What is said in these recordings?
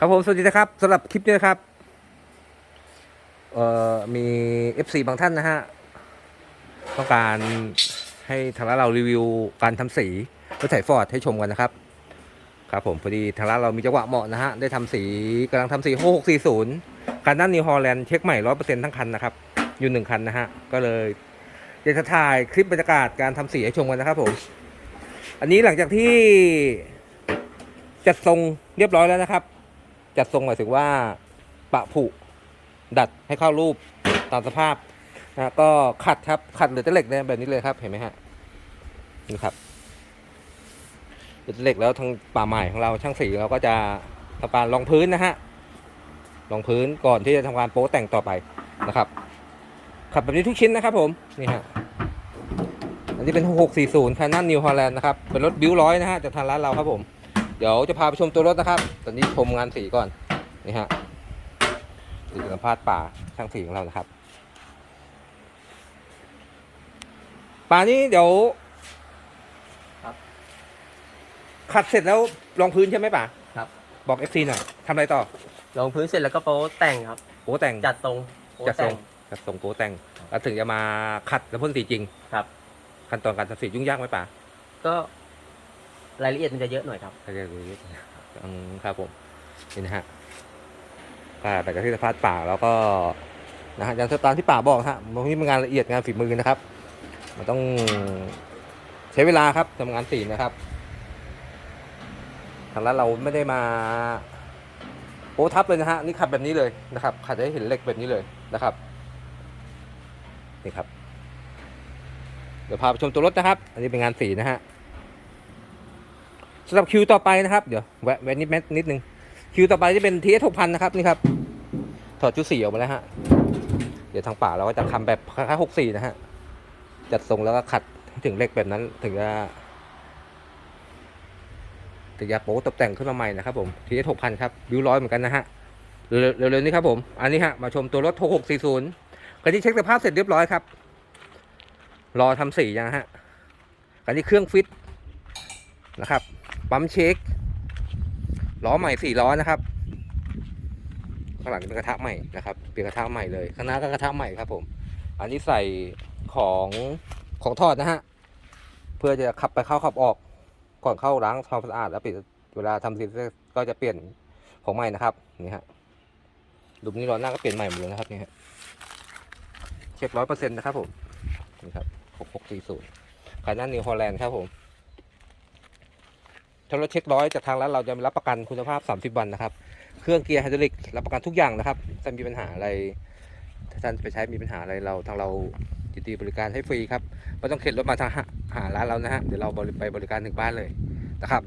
ครับผมสวัสดีนะครับสำหรับคลิปนี้นะครับเอ่อมี FC บางท่านนะฮะต้องการให้ทางร้านเรารีวิวการทำสีรถไถฟอร์ดให้ชมกันนะครับ ครับผมพอดีทางร้านเรามีจังหวะเหมาะนะฮะได้ทำสีกำลังทำสี6640คันนั้นนิวฮอลแลนด์เช็คใหม่ 100%ทั้งคันนะครับ อยู่หนึ่งคันนะฮะก็เลยอยากจะถ่ายคลิปบรรยากาศการทำสีให้ชมกันนะครับผมอันนี้หลังจากที่จัดทรงเรียบร้อยแล้วนะครับ จัดทรงหมายถึงว่าปะผุดัดให้เข้ารูปตามสภาพนะก็ขัดครับขัดเหลือแต่เหล็กเนี่ยแบบนี้เลยครับเห็นไหมฮะนี่ครับเหลือแต่เหล็กแล้วทางป่าใหม่ของเราช่างสีเราก็จะทำการรองพื้นนะฮะรองพื้นก่อนที่จะทำการโป๊แต่งต่อไปนะครับขัดแบบนี้ทุกชิ้นนะครับ ผมนี่ฮะอันนี้เป็น6640 Canon New Holland นะครับ เป็นรถบิวร้อยนะฮะจากทางร้านเราครับผม เดี๋ยวจะพาไปชมตัวรถนะครับ ตอนนี้ชมงานสีก่อน นี่ฮะสีสัมภาษณ์ป่าช่างสีของเรานะครับ ป่านี้เดี๋ยวครับขัดเสร็จแล้วรองพื้นใช่ไหมป่าครับ บอก FC หน่อยทำอะไรต่อลงพื้นเสร็จแล้วก็โป๊แต่งครับโป๊แต่งจัดทรงโป๊จัดทรงแต่จัดทรงโป๊แต่งแล้วถึงจะมาขัดแล้วพ่นสีจริง ครับ ขั้นตอนการทำสียุ่งยากไหมป่าก็ รายละเอียดมันจะเยอะหน่อยครับถ้าจะรู้อืมครับผมนี่นะฮะก็แต่ก็ที่สภาพป่าแล้วก็นะฮะอย่างตามที่ป่าบอกฮะมันนี่เป็นงานละเอียดงานฝีมือนะครับ มันต้องใช้เวลาครับทำงานสีนะครับทางร้านเราไม่ได้มาโอ้ทับเลยนะฮะนี่ขัดแบบนี้เลยนะครับขัดให้เห็นเหล็กแบบนี้เลยนะครับนี่ครับเดี๋ยวพาไปชมตัวรถนะครับ อันนี้เป็นงานสีนะฮะ สำหรับคิวต่อไปนะครับ เดี๋ยวแวะแวะนิดแมนิดนึง คิวต่อไปจะเป็นทีเอสหกพันนะครับนี่ครับ ถอดชุดสีออกมาแล้วฮะ เดี๋ยวทางป่าเราก็จะทำแบบคล้ายหกสี่นะฮะ จัดทรงแล้วก็ขัดถึงเลขแบบนั้นถึงจะถึงจะโป๊ตกแต่งขึ้นมาใหม่นะครับผมทีเอสหกพันครับวิวร้อยเหมือนกันนะฮะ เร็วๆนี้ครับผม อันนี้ฮะ มาชมตัวรถหกหกสี่ศูนย์กันที่เช็คสภาพเสร็จเรียบร้อยครับ รอทำสีนะฮะกันที่เครื่องฟิตนะครับ ปั๊มเช็คล้อใหม่สี่ล้อนะครับข้างหลังเป็นกระทะใหม่นะครับ เปลี่ยนกระทะใหม่เลยข้างหน้าก็กระทะใหม่ครับผม อันนี้ใส่ของของทอดนะฮะเพื่อจะขับไปเข้าขับออกก่อนเข้าล้างทำความสะอาดแล้วปิดเวลาทำเสร็จก็จะเปลี่ยนของใหม่นะครับนี่ฮะดุมนี้ล้อหน้าก็เปลี่ยนใหม่หมดเลยนะครับนี่ฮะเช็คร้อยเปอร์เซ็นต์นะครับผมนี่ครับหกหกสี่ศูนย์ขายหน้านิวฮอลแลนด์ครับผม ถ้ารถเช็คร้อยจากทางร้านเราจะรับประกันคุณภาพ 30 วันนะครับ เครื่องเกียร์ไฮดรอลิกรับประกันทุกอย่างนะครับ ถ้ามีปัญหาอะไร ถ้าท่านไปใช้มีปัญหาอะไรเราทางเรายินดีบริการให้ฟรีครับไม่ต้องเข็นรถมาทางหาหาร้านเรานะฮะ เดี๋ยวเราไปบริการถึงบ้านเลยนะครับ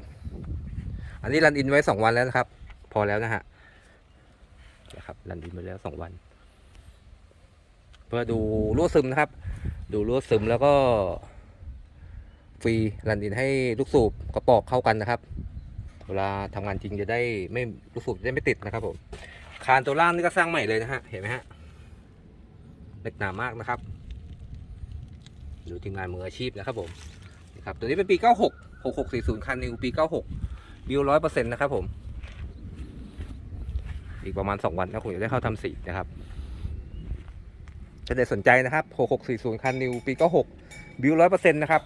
อันนี้รันอินไว้ 2 วันแล้วนะครับ พอแล้วนะฮะนะครับรันอินไว้แล้ว 2 วัน เพื่อดูรั่วซึมนะครับ ดูรั่วซึมแล้วก็ ฟรีรันดินให้ลูกสูบกระปอกเข้ากันนะครับ เวลาทำงานจริงจะได้ไม่ลูกสูบจะได้ไม่ติดนะครับผมคานตัวล่างนี่ก็สร้างใหม่เลยนะฮะเห็นไหมฮะเล็กหนามากนะครับดูทีมงานมืออาชีพนะครับผมนะครับตัวนี้เป็นปี 96 6640 คันนิวปี 96 วิวร้อยเปอร์เซ็นต์นะครับผม อีกประมาณ 2 วันก็คงจะได้เข้าทำสีนะครับถ้าได้สนใจนะครับ 6640 คันนิวปี 96 วิวร้อยเปอร์เซ็นต์นะครับ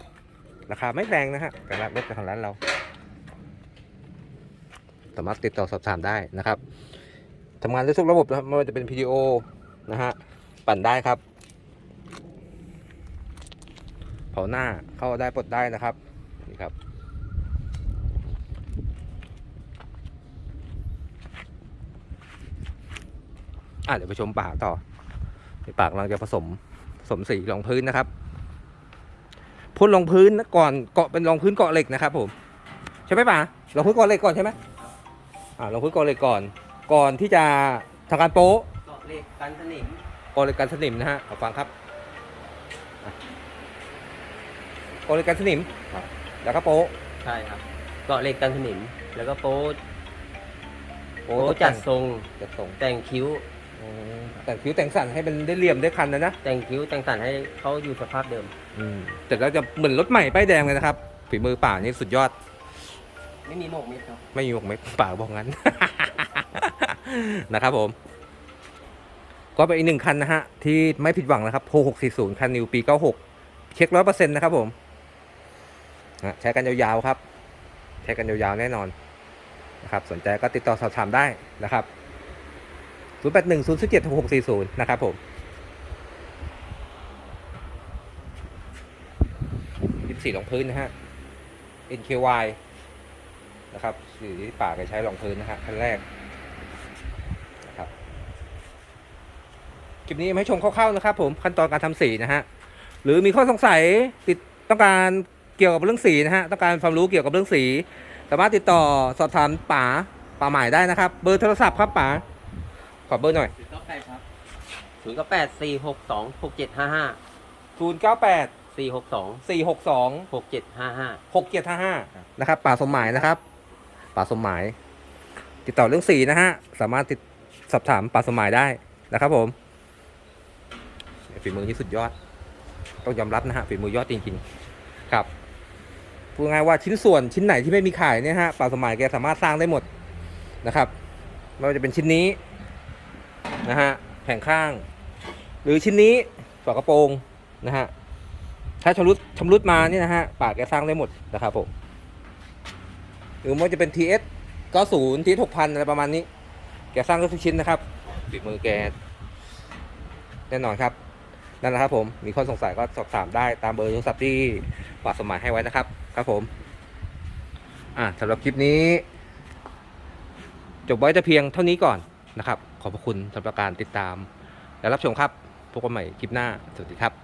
ราคาไม่แพงนะฮะสำหรับรถของร้านเรา สามารถติดต่อสอบถามได้นะครับทำงานได้ทุกระบบนะครับไม่ว่าจะเป็น PDO นะฮะปั่นได้ครับ เผาหน้าเข้าได้ปลดได้นะครับนี่ครับอะเดี๋ยวไปชมปากต่อในปากกำลังจะผสมผสมสีรองพื้นนะครับ พ่นรองพื้นนะก่อนเกาะเป็นรองพื้นเกาะเหล็กนะครับผมใช่ไหมป่ารองพื้นเกาะเหล็กก่อนใช่ไหมอ่ารองพื้นเกาะเหล็กก่อน ก่อนที่จะทำการโป๊ะเกาะเหล็กกันสนิมเกาะเหล็กกันสนิมนะฮะเอาฟังครับอะเกาะเหล็กกันสนิมครับแล้วก็โป๊ะใช่ครับเกาะเหล็กกันสนิมแล้วก็โป๊โป๊โป๊ตกจัแต่ดงทรงจัดทรงแต่งคิ้วอืม แต่งคิ้วแต่งสันให้มันได้เหลี่ยมได้คันนะนะแต่งคิ้วแต่งสันให้เขาอยู่สภาพเดิม อืมแต่เราจะเหมือนรถใหม่ป้ายแดงเลยนะครับ ฝีมือป่านี่สุดยอด ไม่มีโหมกมิดครับ ไม่มีหมวกไหมป่าบอกงั้น นะครับผม ก็เป็นอีกหนึ่งคันนะฮะ ที่ไม่ผิดหวังนะครับโพ640 คันนิวปี 96 เช็คร้อยเปอร์เซ็นต์นะครับผมนะใช้กันยาวๆครับ ใช้กันยาวๆแน่นอนนะครับ สนใจก็ติดต่อสอบถามได้นะครับ 081 017 6640 นะครับผม24รองพื้นนะฮะ NKY นะครับสีที่ป่าแกใช้รองพื้นนะฮะคันแรกนะครับคลิปนี้มาให้ชมคร่าวๆนะครับผมขั้นตอนการทำสีนะฮะ หรือมีข้อสงสัยติดต้องการเกี่ยวกับเรื่องสีนะฮะ ต้องการความรู้เกี่ยวกับเรื่องสี สามารถติดต่อสอบถามป๋าป๋าหมายได้นะครับ เบอร์โทรศัพท์ครับป๋า อเบอร์หน่อยศูนย์เก้าแปดครับศูนย์เก้าแปดสี่หกสองหกเจ็ดห้าห้า098สี่หกสอง462หกเจ็ดห้าห้า6755นะครับป๋าสมหมายนะครับป๋าสมหมาย ติดต่อเรื่องสีนะฮะ สามารถติดสอบถามป๋าสมหมายได้นะครับผมฝีมือที่สุดยอด ต้องยอมรับนะฮะฝีมือยอดจริง ๆ ครับพูดง่ายๆว่าชิ้นส่วนชิ้นไหนที่ไม่มีขายเนี่ยฮะป๋าสมหมายแกสามารถสร้างได้หมดนะครับไม่ว่าจะเป็นชิ้นนี้ นะฮะแผงข้าง หรือชิ้นนี้ฝากระโปรงนะฮะถ้าชำรุดชำรุดมานี่นะฮะปากแกสร้างได้หมดนะครับผมหรือว่าจะเป็น TS 90 TS 6000อะไรประมาณนี้ แกสร้างได้ทุกชิ้นนะครับฝีมือแกแน่นอนครับนั่นแหละครับผมมีข้อสงสัยก็สอบถามได้ตามเบอร์โทรศัพท์ที่ฝากสมัยให้ไว้นะครับ ครับผมอ่าสำหรับคลิปนี้ จบไว้แต่เพียงเท่านี้ก่อนนะครับ ขอบพระคุณสำหรับการติดตาม และรับชมครับ พบกันใหม่คลิปหน้า สวัสดีครับ